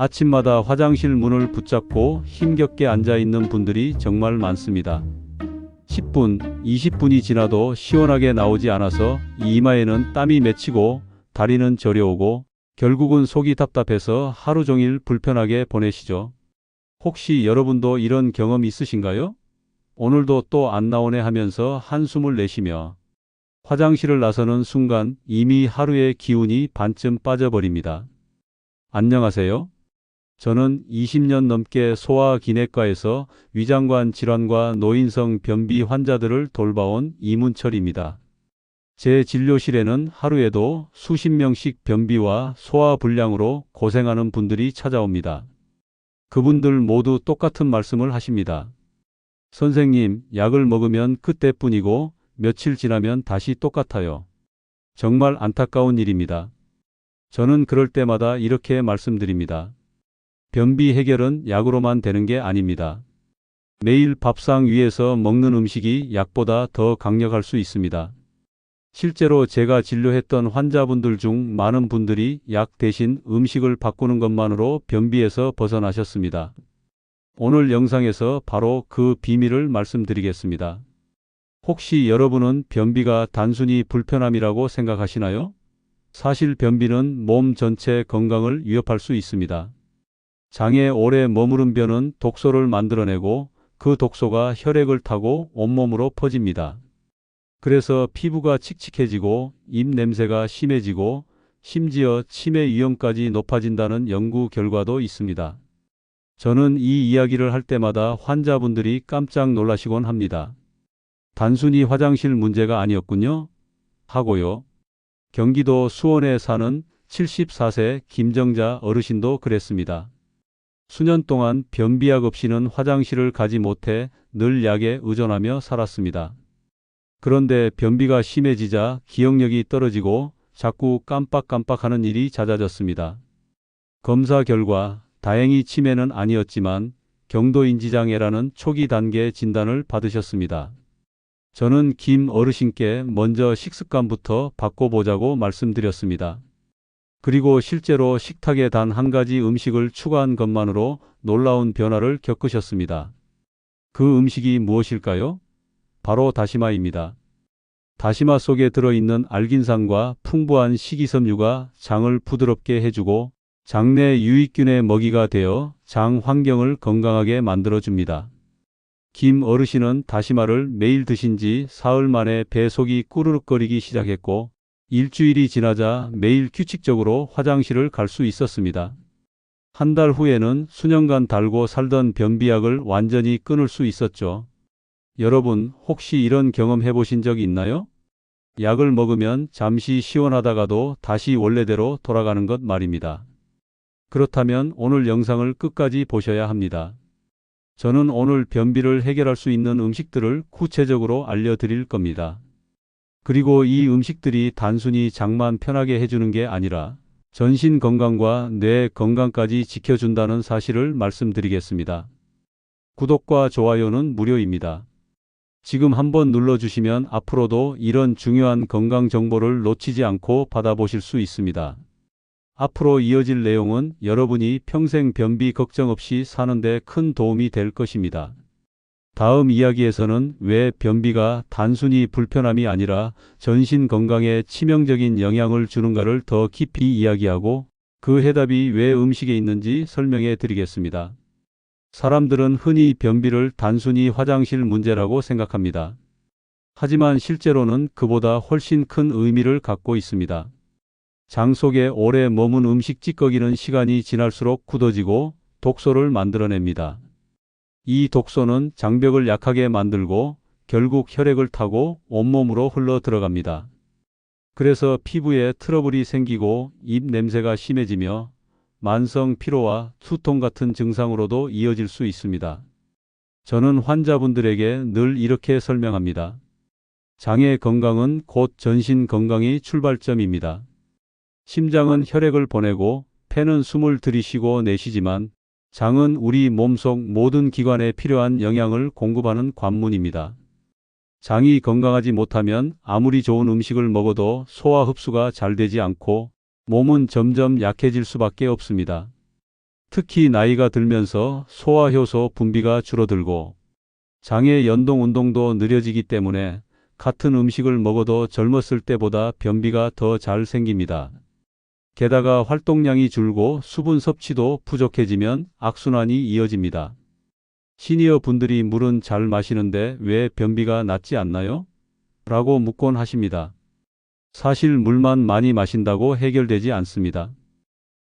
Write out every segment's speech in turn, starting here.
아침마다 화장실 문을 붙잡고 힘겹게 앉아 있는 분들이 정말 많습니다. 10분, 20분이 지나도 시원하게 나오지 않아서 이마에는 땀이 맺히고 다리는 저려오고 결국은 속이 답답해서 하루 종일 불편하게 보내시죠. 혹시 여러분도 이런 경험 있으신가요? 오늘도 또 안 나오네 하면서 한숨을 내쉬며 화장실을 나서는 순간 이미 하루의 기운이 반쯤 빠져버립니다. 안녕하세요. 저는 20년 넘게 소아기내과에서 위장관 질환과 노인성 변비 환자들을 돌봐온 이문철입니다. 제 진료실에는 하루에도 수십 명씩 변비와 소화불량으로 고생하는 분들이 찾아옵니다. 그분들 모두 똑같은 말씀을 하십니다. 선생님, 약을 먹으면 그때뿐이고 며칠 지나면 다시 똑같아요. 정말 안타까운 일입니다. 저는 그럴 때마다 이렇게 말씀드립니다. 변비 해결은 약으로만 되는 게 아닙니다. 매일 밥상 위에서 먹는 음식이 약보다 더 강력할 수 있습니다. 실제로 제가 진료했던 환자분들 중 많은 분들이 약 대신 음식을 바꾸는 것만으로 변비에서 벗어나셨습니다. 오늘 영상에서 바로 그 비밀을 말씀드리겠습니다. 혹시 여러분은 변비가 단순히 불편함이라고 생각하시나요? 사실 변비는 몸 전체 건강을 위협할 수 있습니다. 장에 오래 머무른 변은 독소를 만들어내고 그 독소가 혈액을 타고 온몸으로 퍼집니다. 그래서 피부가 칙칙해지고 입 냄새가 심해지고 심지어 치매 위험까지 높아진다는 연구 결과도 있습니다. 저는 이 이야기를 할 때마다 환자분들이 깜짝 놀라시곤 합니다. 단순히 화장실 문제가 아니었군요. 하고요. 경기도 수원에 사는 74세 김정자 어르신도 그랬습니다. 수년 동안 변비약 없이는 화장실을 가지 못해 늘 약에 의존하며 살았습니다. 그런데 변비가 심해지자 기억력이 떨어지고 자꾸 깜빡깜빡하는 일이 잦아졌습니다. 검사 결과 다행히 치매는 아니었지만 경도인지장애라는 초기 단계 진단을 받으셨습니다. 저는 김 어르신께 먼저 식습관부터 바꿔보자고 말씀드렸습니다. 그리고 실제로 식탁에 단 한 가지 음식을 추가한 것만으로 놀라운 변화를 겪으셨습니다. 그 음식이 무엇일까요? 바로 다시마입니다. 다시마 속에 들어있는 알긴산과 풍부한 식이섬유가 장을 부드럽게 해주고 장내 유익균의 먹이가 되어 장 환경을 건강하게 만들어줍니다. 김 어르신은 다시마를 매일 드신 지 사흘 만에 배 속이 꾸르륵거리기 시작했고 일주일이 지나자 매일 규칙적으로 화장실을 갈 수 있었습니다. 한 달 후에는 수년간 달고 살던 변비약을 완전히 끊을 수 있었죠. 여러분, 혹시 이런 경험 해보신 적 있나요? 약을 먹으면 잠시 시원하다가도 다시 원래대로 돌아가는 것 말입니다. 그렇다면 오늘 영상을 끝까지 보셔야 합니다. 저는 오늘 변비를 해결할 수 있는 음식들을 구체적으로 알려드릴 겁니다. 그리고 이 음식들이 단순히 장만 편하게 해주는 게 아니라 전신 건강과 뇌 건강까지 지켜준다는 사실을 말씀드리겠습니다. 구독과 좋아요는 무료입니다. 지금 한번 눌러주시면 앞으로도 이런 중요한 건강 정보를 놓치지 않고 받아보실 수 있습니다. 앞으로 이어질 내용은 여러분이 평생 변비 걱정 없이 사는데 큰 도움이 될 것입니다. 다음 이야기에서는 왜 변비가 단순히 불편함이 아니라 전신 건강에 치명적인 영향을 주는가를 더 깊이 이야기하고 그 해답이 왜 음식에 있는지 설명해 드리겠습니다. 사람들은 흔히 변비를 단순히 화장실 문제라고 생각합니다. 하지만 실제로는 그보다 훨씬 큰 의미를 갖고 있습니다. 장 속에 오래 머문 음식 찌꺼기는 시간이 지날수록 굳어지고 독소를 만들어냅니다. 이 독소는 장벽을 약하게 만들고 결국 혈액을 타고 온몸으로 흘러 들어갑니다. 그래서 피부에 트러블이 생기고 입 냄새가 심해지며 만성 피로와 두통 같은 증상으로도 이어질 수 있습니다. 저는 환자분들에게 늘 이렇게 설명합니다. 장의 건강은 곧 전신 건강이 출발점입니다. 심장은 혈액을 보내고 폐는 숨을 들이쉬고 내쉬지만 장은 우리 몸속 모든 기관에 필요한 영양을 공급하는 관문입니다. 장이 건강하지 못하면 아무리 좋은 음식을 먹어도 소화 흡수가 잘 되지 않고 몸은 점점 약해질 수밖에 없습니다. 특히 나이가 들면서 소화효소 분비가 줄어들고 장의 연동 운동도 느려지기 때문에 같은 음식을 먹어도 젊었을 때보다 변비가 더 잘 생깁니다. 게다가 활동량이 줄고 수분 섭취도 부족해지면 악순환이 이어집니다. 시니어 분들이 물은 잘 마시는데 왜 변비가 낫지 않나요? 라고 묻곤 하십니다. 사실 물만 많이 마신다고 해결되지 않습니다.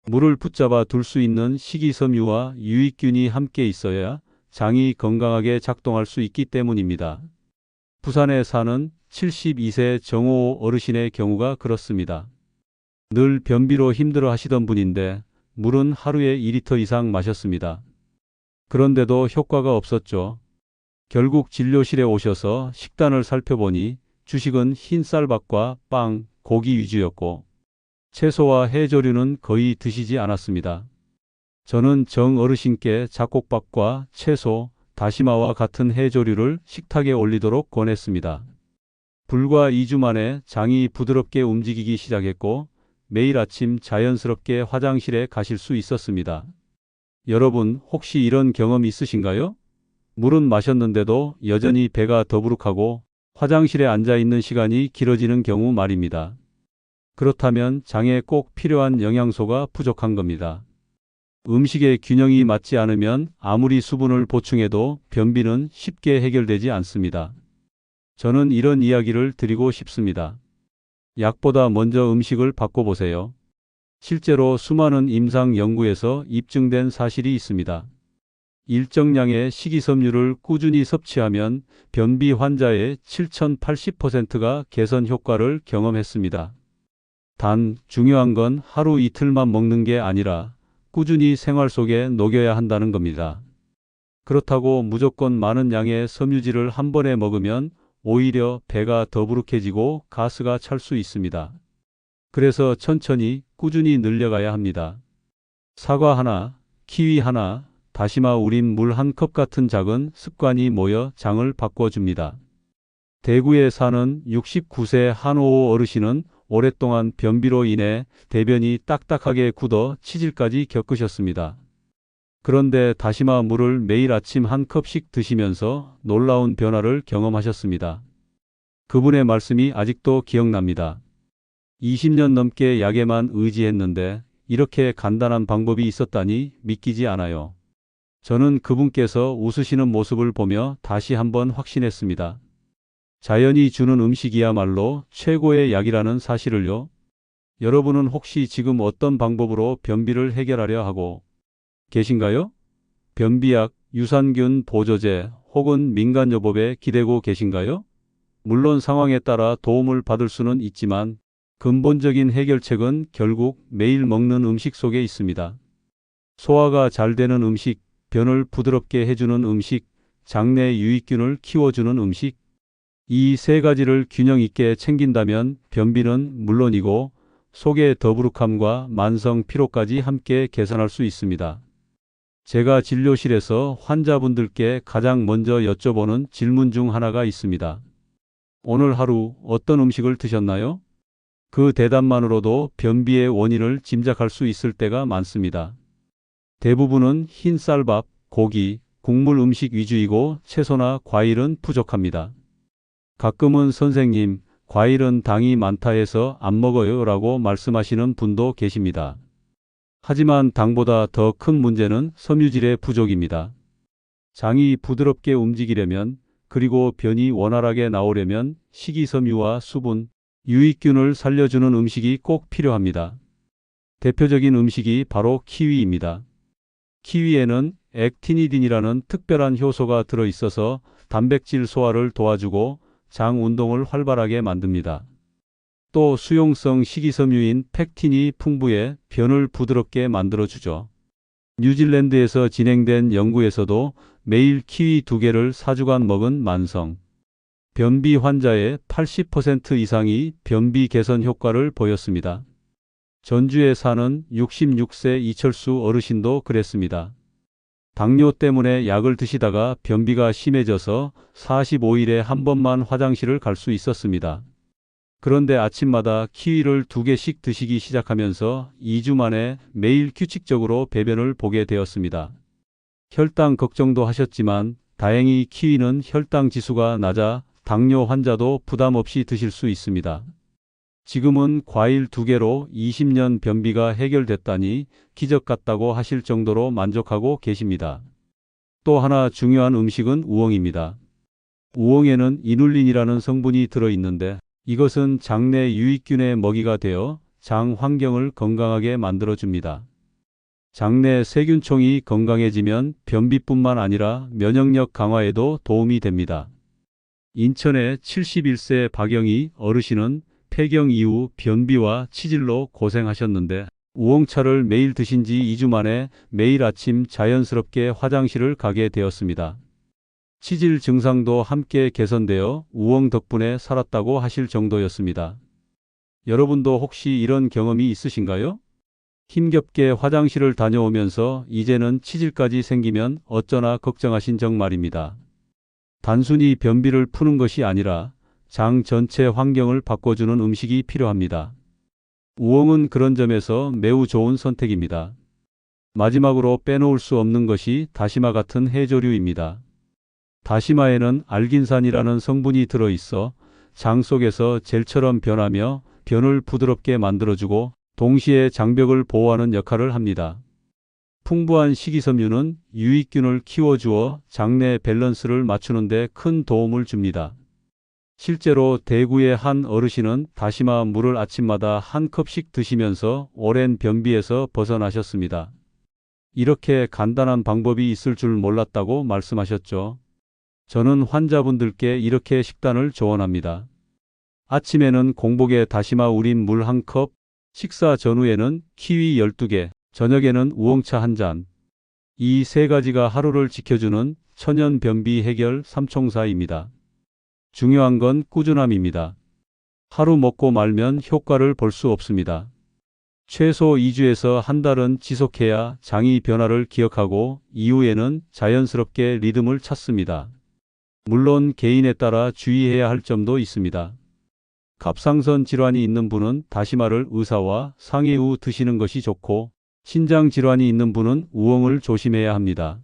물을 붙잡아 둘 수 있는 식이섬유와 유익균이 함께 있어야 장이 건강하게 작동할 수 있기 때문입니다. 부산에 사는 72세 정호 어르신의 경우가 그렇습니다. 늘 변비로 힘들어 하시던 분인데 물은 하루에 2리터 이상 마셨습니다. 그런데도 효과가 없었죠. 결국 진료실에 오셔서 식단을 살펴보니 주식은 흰 쌀밥과 빵, 고기 위주였고 채소와 해조류는 거의 드시지 않았습니다. 저는 정 어르신께 잡곡밥과 채소, 다시마와 같은 해조류를 식탁에 올리도록 권했습니다. 불과 2주 만에 장이 부드럽게 움직이기 시작했고 매일 아침 자연스럽게 화장실에 가실 수 있었습니다. 여러분 혹시 이런 경험 있으신가요? 물은 마셨는데도 여전히 배가 더부룩하고 화장실에 앉아 있는 시간이 길어지는 경우 말입니다. 그렇다면 장에 꼭 필요한 영양소가 부족한 겁니다. 음식의 균형이 맞지 않으면 아무리 수분을 보충해도 변비는 쉽게 해결되지 않습니다. 저는 이런 이야기를 드리고 싶습니다. 약보다 먼저 음식을 바꿔보세요. 실제로 수많은 임상 연구에서 입증된 사실이 있습니다. 일정량의 식이섬유를 꾸준히 섭취하면 변비 환자의 7,080%가 개선 효과를 경험했습니다. 단 중요한 건 하루 이틀만 먹는 게 아니라 꾸준히 생활 속에 녹여야 한다는 겁니다. 그렇다고 무조건 많은 양의 섬유질을 한 번에 먹으면 오히려 배가 더부룩해지고 가스가 찰 수 있습니다. 그래서 천천히 꾸준히 늘려가야 합니다. 사과 하나, 키위 하나, 다시마 우린 물 한 컵 같은 작은 습관이 모여 장을 바꿔줍니다. 대구에 사는 69세 한호호 어르신은 오랫동안 변비로 인해 대변이 딱딱하게 굳어 치질까지 겪으셨습니다. 그런데 다시마 물을 매일 아침 한 컵씩 드시면서 놀라운 변화를 경험하셨습니다. 그분의 말씀이 아직도 기억납니다. 20년 넘게 약에만 의지했는데 이렇게 간단한 방법이 있었다니 믿기지 않아요. 저는 그분께서 웃으시는 모습을 보며 다시 한번 확신했습니다. 자연이 주는 음식이야말로 최고의 약이라는 사실을요. 여러분은 혹시 지금 어떤 방법으로 변비를 해결하려 하고 계신가요? 변비약, 유산균 보조제 혹은 민간요법에 기대고 계신가요? 물론 상황에 따라 도움을 받을 수는 있지만 근본적인 해결책은 결국 매일 먹는 음식 속에 있습니다. 소화가 잘 되는 음식, 변을 부드럽게 해주는 음식, 장내 유익균을 키워주는 음식, 이 세 가지를 균형 있게 챙긴다면 변비는 물론이고 속의 더부룩함과 만성 피로까지 함께 개선할 수 있습니다. 제가 진료실에서 환자분들께 가장 먼저 여쭤보는 질문 중 하나가 있습니다. 오늘 하루 어떤 음식을 드셨나요? 그 대답만으로도 변비의 원인을 짐작할 수 있을 때가 많습니다. 대부분은 흰 쌀밥, 고기, 국물 음식 위주이고 채소나 과일은 부족합니다. 가끔은 선생님, 과일은 당이 많다 해서 안 먹어요 라고 말씀하시는 분도 계십니다. 하지만 당보다 더 큰 문제는 섬유질의 부족입니다. 장이 부드럽게 움직이려면 그리고 변이 원활하게 나오려면 식이섬유와 수분, 유익균을 살려주는 음식이 꼭 필요합니다. 대표적인 음식이 바로 키위입니다. 키위에는 액티니딘이라는 특별한 효소가 들어있어서 단백질 소화를 도와주고 장 운동을 활발하게 만듭니다. 또 수용성 식이섬유인 팩틴이 풍부해 변을 부드럽게 만들어주죠. 뉴질랜드에서 진행된 연구에서도 매일 키위 두 개를 4주간 먹은 만성 변비 환자의 80% 이상이 변비 개선 효과를 보였습니다. 전주에 사는 66세 이철수 어르신도 그랬습니다. 당뇨 때문에 약을 드시다가 변비가 심해져서 45일에 한 번만 화장실을 갈 수 있었습니다. 그런데 아침마다 키위를 두 개씩 드시기 시작하면서 2주 만에 매일 규칙적으로 배변을 보게 되었습니다. 혈당 걱정도 하셨지만 다행히 키위는 혈당 지수가 낮아 당뇨 환자도 부담 없이 드실 수 있습니다. 지금은 과일 두 개로 20년 변비가 해결됐다니 기적 같다고 하실 정도로 만족하고 계십니다. 또 하나 중요한 음식은 우엉입니다. 우엉에는 이눌린이라는 성분이 들어있는데 이것은 장내 유익균의 먹이가 되어 장 환경을 건강하게 만들어줍니다. 장내 세균총이 건강해지면 변비뿐만 아니라 면역력 강화에도 도움이 됩니다. 인천의 71세 박영희 어르신은 폐경 이후 변비와 치질로 고생하셨는데 우엉차를 매일 드신 지 2주 만에 매일 아침 자연스럽게 화장실을 가게 되었습니다. 치질 증상도 함께 개선되어 우엉 덕분에 살았다고 하실 정도였습니다. 여러분도 혹시 이런 경험이 있으신가요? 힘겹게 화장실을 다녀오면서 이제는 치질까지 생기면 어쩌나 걱정하신 적 말입니다. 단순히 변비를 푸는 것이 아니라 장 전체 환경을 바꿔주는 음식이 필요합니다. 우엉은 그런 점에서 매우 좋은 선택입니다. 마지막으로 빼놓을 수 없는 것이 다시마 같은 해조류입니다. 다시마에는 알긴산이라는 성분이 들어있어 장 속에서 젤처럼 변하며 변을 부드럽게 만들어주고 동시에 장벽을 보호하는 역할을 합니다. 풍부한 식이섬유는 유익균을 키워주어 장내 밸런스를 맞추는 데 큰 도움을 줍니다. 실제로 대구의 한 어르신은 다시마 물을 아침마다 한 컵씩 드시면서 오랜 변비에서 벗어나셨습니다. 이렇게 간단한 방법이 있을 줄 몰랐다고 말씀하셨죠. 저는 환자분들께 이렇게 식단을 조언합니다. 아침에는 공복에 다시마 우린 물 한 컵, 식사 전후에는 키위 12개, 저녁에는 우엉차 한 잔. 이 세 가지가 하루를 지켜주는 천연 변비 해결 삼총사입니다. 중요한 건 꾸준함입니다. 하루 먹고 말면 효과를 볼 수 없습니다. 최소 2주에서 한 달은 지속해야 장이 변화를 기억하고 이후에는 자연스럽게 리듬을 찾습니다. 물론 개인에 따라 주의해야 할 점도 있습니다. 갑상선 질환이 있는 분은 다시마를 의사와 상의 후 드시는 것이 좋고 신장 질환이 있는 분은 우엉을 조심해야 합니다.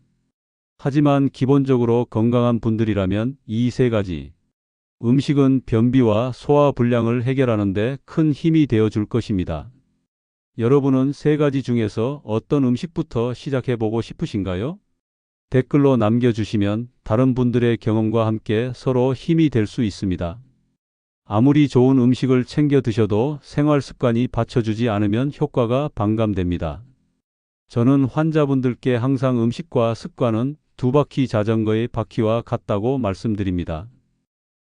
하지만 기본적으로 건강한 분들이라면 이 세 가지 음식은 변비와 소화 불량을 해결하는 데 큰 힘이 되어 줄 것입니다. 여러분은 세 가지 중에서 어떤 음식부터 시작해 보고 싶으신가요? 댓글로 남겨주시면 다른 분들의 경험과 함께 서로 힘이 될 수 있습니다. 아무리 좋은 음식을 챙겨 드셔도 생활 습관이 받쳐주지 않으면 효과가 반감됩니다. 저는 환자분들께 항상 음식과 습관은 두 바퀴 자전거의 바퀴와 같다고 말씀드립니다.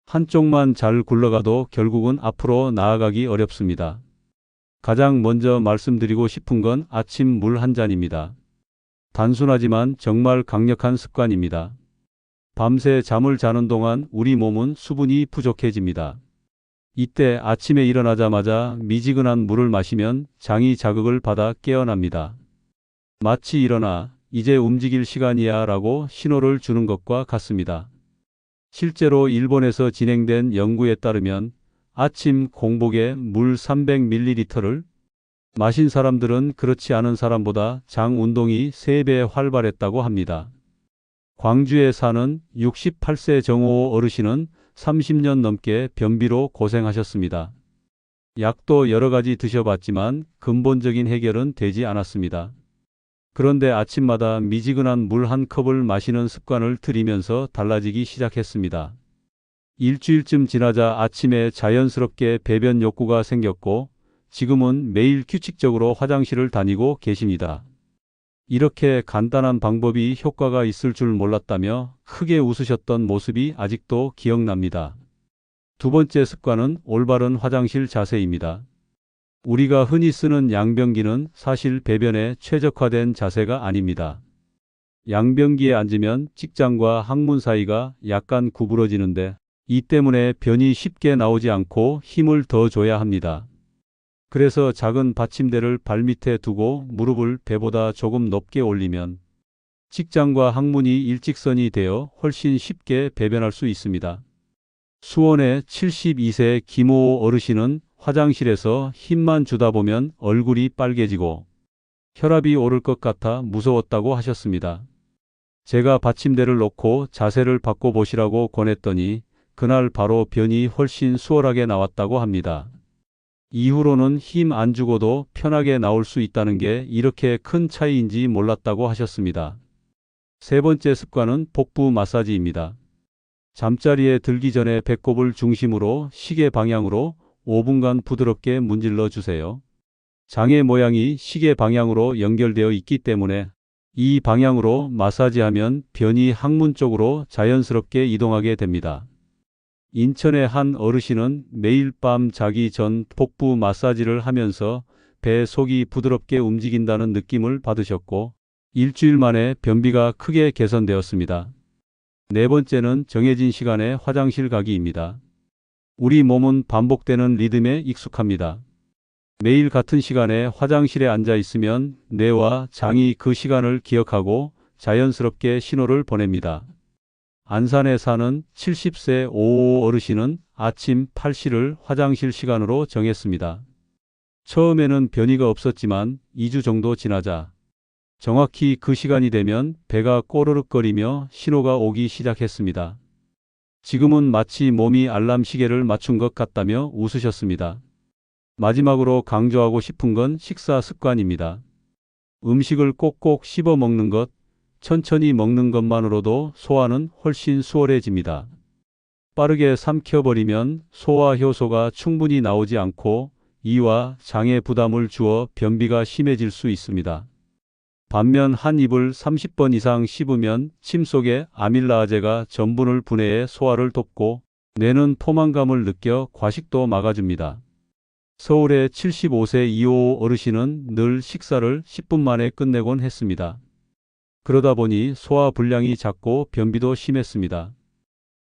한쪽만 잘 굴러가도 결국은 앞으로 나아가기 어렵습니다. 가장 먼저 말씀드리고 싶은 건 아침 물 한 잔입니다. 단순하지만 정말 강력한 습관입니다. 밤새 잠을 자는 동안 우리 몸은 수분이 부족해집니다. 이때 아침에 일어나자마자 미지근한 물을 마시면 장이 자극을 받아 깨어납니다. 마치 일어나 이제 움직일 시간이야 라고 신호를 주는 것과 같습니다. 실제로 일본에서 진행된 연구에 따르면 아침 공복에 물 300ml를 마신 사람들은 그렇지 않은 사람보다 장 운동이 3배 활발했다고 합니다. 광주에 사는 68세 정호 어르신은 30년 넘게 변비로 고생하셨습니다. 약도 여러 가지 드셔봤지만 근본적인 해결은 되지 않았습니다. 그런데 아침마다 미지근한 물 한 컵을 마시는 습관을 들이면서 달라지기 시작했습니다. 일주일쯤 지나자 아침에 자연스럽게 배변 욕구가 생겼고 지금은 매일 규칙적으로 화장실을 다니고 계십니다. 이렇게 간단한 방법이 효과가 있을 줄 몰랐다며 크게 웃으셨던 모습이 아직도 기억납니다. 두 번째 습관은 올바른 화장실 자세입니다. 우리가 흔히 쓰는 양변기는 사실 배변에 최적화된 자세가 아닙니다. 양변기에 앉으면 직장과 항문 사이가 약간 구부러지는데 이 때문에 변이 쉽게 나오지 않고 힘을 더 줘야 합니다. 그래서 작은 받침대를 발밑에 두고 무릎을 배보다 조금 높게 올리면 직장과 항문이 일직선이 되어 훨씬 쉽게 배변할 수 있습니다. 수원의 72세 김호호 어르신은 화장실에서 힘만 주다 보면 얼굴이 빨개지고 혈압이 오를 것 같아 무서웠다고 하셨습니다. 제가 받침대를 놓고 자세를 바꿔 보시라고 권했더니 그날 바로 변이 훨씬 수월하게 나왔다고 합니다. 이후로는 힘 안 주고도 편하게 나올 수 있다는 게 이렇게 큰 차이인지 몰랐다고 하셨습니다. 세 번째 습관은 복부 마사지입니다. 잠자리에 들기 전에 배꼽을 중심으로 시계 방향으로 5분간 부드럽게 문질러 주세요. 장의 모양이 시계 방향으로 연결되어 있기 때문에 이 방향으로 마사지하면 변이 항문 쪽으로 자연스럽게 이동하게 됩니다. 인천의 한 어르신은 매일 밤 자기 전 복부 마사지를 하면서 배 속이 부드럽게 움직인다는 느낌을 받으셨고 일주일 만에 변비가 크게 개선되었습니다. 네 번째는 정해진 시간에 화장실 가기입니다. 우리 몸은 반복되는 리듬에 익숙합니다. 매일 같은 시간에 화장실에 앉아 있으면 뇌와 장이 그 시간을 기억하고 자연스럽게 신호를 보냅니다. 안산에 사는 70세 55 어르신은 아침 8시를 화장실 시간으로 정했습니다. 처음에는 변이가 없었지만 2주 정도 지나자 정확히 그 시간이 되면 배가 꼬르륵거리며 신호가 오기 시작했습니다. 지금은 마치 몸이 알람 시계를 맞춘 것 같다며 웃으셨습니다. 마지막으로 강조하고 싶은 건 식사 습관입니다. 음식을 꼭꼭 씹어 먹는 것, 천천히 먹는 것만으로도 소화는 훨씬 수월해집니다. 빠르게 삼켜버리면 소화 효소가 충분히 나오지 않고 이와 장에 부담을 주어 변비가 심해질 수 있습니다. 반면 한 입을 30번 이상 씹으면 침 속의 아밀라아제가 전분을 분해해 소화를 돕고 뇌는 포만감을 느껴 과식도 막아줍니다. 서울의 75세 이호 어르신은 늘 식사를 10분 만에 끝내곤 했습니다. 그러다 보니 소화 불량이 잦고 변비도 심했습니다.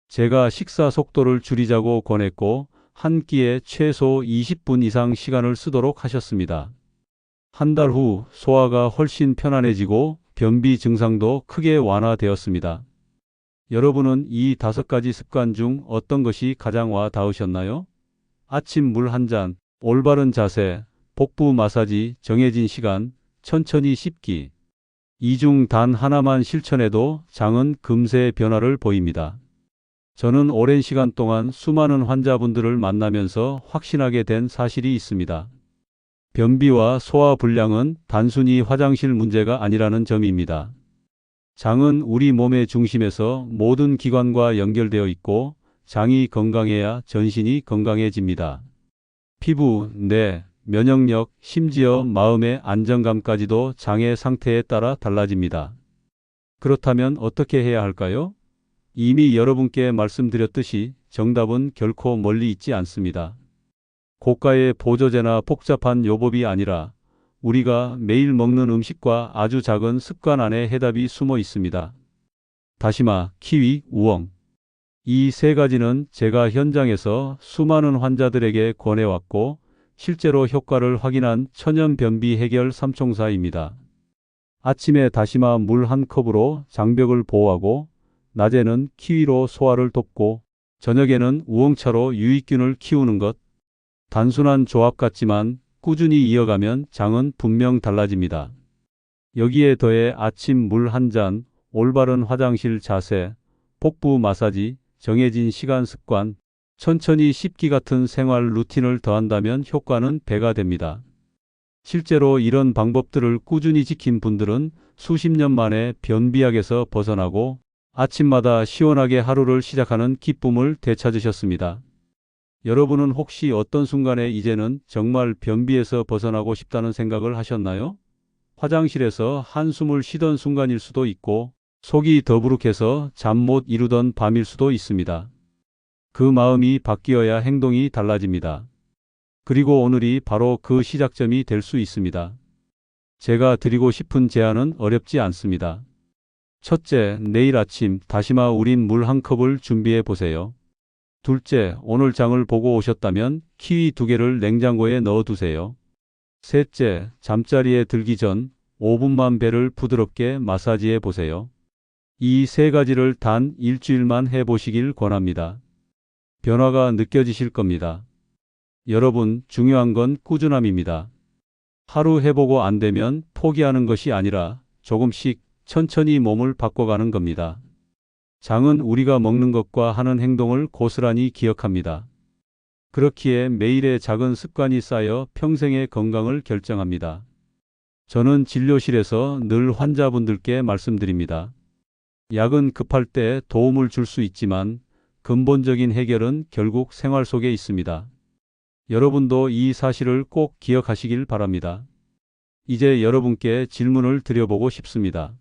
제가 식사 속도를 줄이자고 권했고 한 끼에 최소 20분 이상 시간을 쓰도록 하셨습니다. 한 달 후 소화가 훨씬 편안해지고 변비 증상도 크게 완화되었습니다. 여러분은 이 다섯 가지 습관 중 어떤 것이 가장 와 닿으셨나요? 아침 물 한 잔, 올바른 자세, 복부 마사지, 정해진 시간, 천천히 씹기. 이 중 단 하나만 실천해도 장은 금세 변화를 보입니다. 저는 오랜 시간 동안 수많은 환자분들을 만나면서 확신하게 된 사실이 있습니다. 변비와 소화 불량은 단순히 화장실 문제가 아니라는 점입니다. 장은 우리 몸의 중심에서 모든 기관과 연결되어 있고 장이 건강해야 전신이 건강해집니다. 피부, 뇌, 면역력, 심지어 마음의 안정감까지도 장의 상태에 따라 달라집니다. 그렇다면 어떻게 해야 할까요? 이미 여러분께 말씀드렸듯이 정답은 결코 멀리 있지 않습니다. 고가의 보조제나 복잡한 요법이 아니라 우리가 매일 먹는 음식과 아주 작은 습관 안에 해답이 숨어 있습니다. 다시마, 키위, 우엉. 이 세 가지는 제가 현장에서 수많은 환자들에게 권해왔고 실제로 효과를 확인한 천연 변비 해결 삼총사입니다. 아침에 다시마 물 한 컵으로 장벽을 보호하고 낮에는 키위로 소화를 돕고 저녁에는 우엉차로 유익균을 키우는 것. 단순한 조합 같지만 꾸준히 이어가면 장은 분명 달라집니다. 여기에 더해 아침 물 한 잔, 올바른 화장실 자세, 복부 마사지, 정해진 시간 습관, 천천히 씹기 같은 생활 루틴을 더한다면 효과는 배가 됩니다. 실제로 이런 방법들을 꾸준히 지킨 분들은 수십 년 만에 변비약에서 벗어나고 아침마다 시원하게 하루를 시작하는 기쁨을 되찾으셨습니다. 여러분은 혹시 어떤 순간에 이제는 정말 변비에서 벗어나고 싶다는 생각을 하셨나요? 화장실에서 한숨을 쉬던 순간일 수도 있고 속이 더부룩해서 잠 못 이루던 밤일 수도 있습니다. 그 마음이 바뀌어야 행동이 달라집니다. 그리고 오늘이 바로 그 시작점이 될 수 있습니다. 제가 드리고 싶은 제안은 어렵지 않습니다. 첫째, 내일 아침 다시마 우린 물 한 컵을 준비해 보세요. 둘째, 오늘 장을 보고 오셨다면 키위 두 개를 냉장고에 넣어 두세요. 셋째, 잠자리에 들기 전 5분만 배를 부드럽게 마사지해 보세요. 이 세 가지를 단 일주일만 해 보시길 권합니다. 변화가 느껴지실 겁니다. 여러분, 중요한 건 꾸준함입니다. 하루 해보고 안 되면 포기하는 것이 아니라 조금씩 천천히 몸을 바꿔가는 겁니다. 장은 우리가 먹는 것과 하는 행동을 고스란히 기억합니다. 그렇기에 매일의 작은 습관이 쌓여 평생의 건강을 결정합니다. 저는 진료실에서 늘 환자분들께 말씀드립니다. 약은 급할 때 도움을 줄 수 있지만 근본적인 해결은 결국 생활 속에 있습니다. 여러분도 이 사실을 꼭 기억하시길 바랍니다. 이제 여러분께 질문을 드려보고 싶습니다.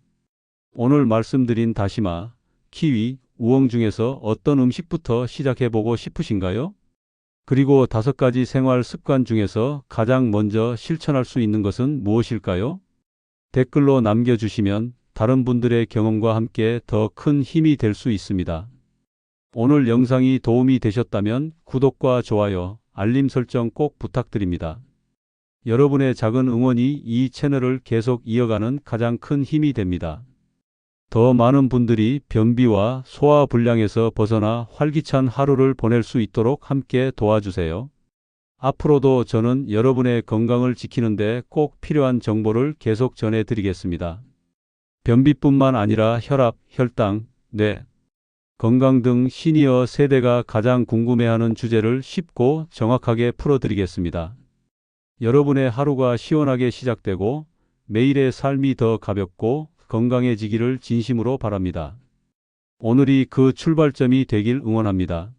오늘 말씀드린 다시마, 키위, 우엉 중에서 어떤 음식부터 시작해보고 싶으신가요? 그리고 다섯 가지 생활 습관 중에서 가장 먼저 실천할 수 있는 것은 무엇일까요? 댓글로 남겨주시면 다른 분들의 경험과 함께 더 큰 힘이 될 수 있습니다. 오늘 영상이 도움이 되셨다면 구독과 좋아요, 알림 설정 꼭 부탁드립니다. 여러분의 작은 응원이 이 채널을 계속 이어가는 가장 큰 힘이 됩니다. 더 많은 분들이 변비와 소화 불량에서 벗어나 활기찬 하루를 보낼 수 있도록 함께 도와주세요. 앞으로도 저는 여러분의 건강을 지키는데 꼭 필요한 정보를 계속 전해드리겠습니다. 변비뿐만 아니라 혈압, 혈당, 뇌, 건강 등 시니어 세대가 가장 궁금해하는 주제를 쉽고 정확하게 풀어드리겠습니다. 여러분의 하루가 시원하게 시작되고 매일의 삶이 더 가볍고 건강해지기를 진심으로 바랍니다. 오늘이 그 출발점이 되길 응원합니다.